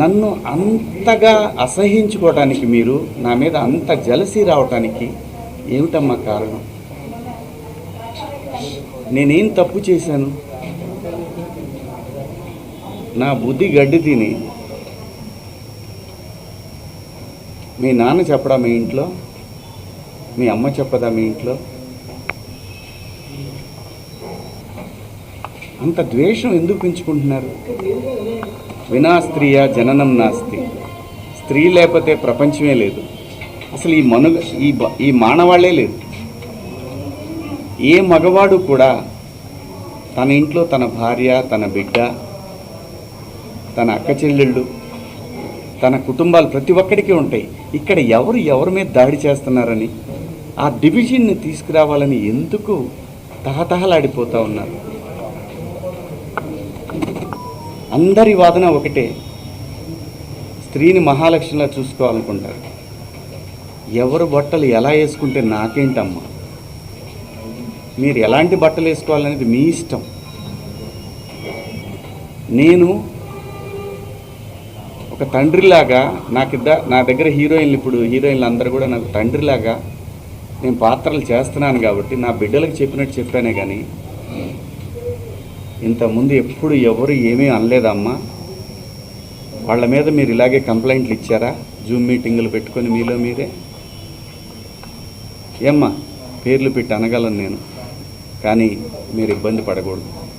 నన్ను అంతగా అసహించుకోవటానికి మీరు నా మీద అంత జలసి రావటానికి ఏమిటమ్మా కారణం? నేనేం తప్పు చేశాను? నా బుద్ధి గడ్డి తిని మీ నాన్న చెప్పడా మీ ఇంట్లో? మీ అమ్మ చెప్పదా మీ ఇంట్లో? అంత ద్వేషం ఎందుకు పెంచుకుంటున్నారు? వినా స్త్రీయ జననం నాస్తి. స్త్రీ లేకపోతే ప్రపంచమే లేదు. అసలు ఈ మనుగ ఈ ఈ మానవాళ్ళే లేదు ఏ మగవాడు కూడా తన ఇంట్లో తన భార్య తన బిడ్డ తన అక్క చెల్లెళ్ళు తన కుటుంబాలు ప్రతి ఒక్కడికి ఉంటాయి. ఇక్కడ ఎవరు ఎవరి మీద దాడి చేస్తున్నారని ఆ డివిజన్ని తీసుకురావాలని ఎందుకు తహతహలాడిపోతూ ఉన్నారు? అందరి వాదన ఒకటే. స్త్రీని మహాలక్ష్మిలా చూసుకోవాలనుకుంటారు. ఎవరు బట్టలు ఎలా వేసుకుంటే నాకేంటమ్మా? మీరు ఎలాంటి బట్టలు వేసుకోవాలనేది మీ ఇష్టం. నేను ఒక తండ్రిలాగా నాకు నా దగ్గర హీరోయిన్లు ఇప్పుడు హీరోయిన్లు అందరూ కూడా నాకు తండ్రిలాగా నేను పాత్రలు చేస్తున్నాను కాబట్టి నా బిడ్డలకు చెప్పినట్టు చెప్పానే కానీ ఇంతకుముందు ఎప్పుడు ఎవరు ఏమీ అనలేదమ్మా. వాళ్ళ మీద మీరు ఇలాగే కంప్లైంట్లు ఇచ్చారా? జూమ్ మీటింగులు పెట్టుకొని మీలో మీరే? ఏమ్మా పేర్లు పెట్టి అనగలను నేను. కానీ మీరు ఇబ్బంది పడకూడదు.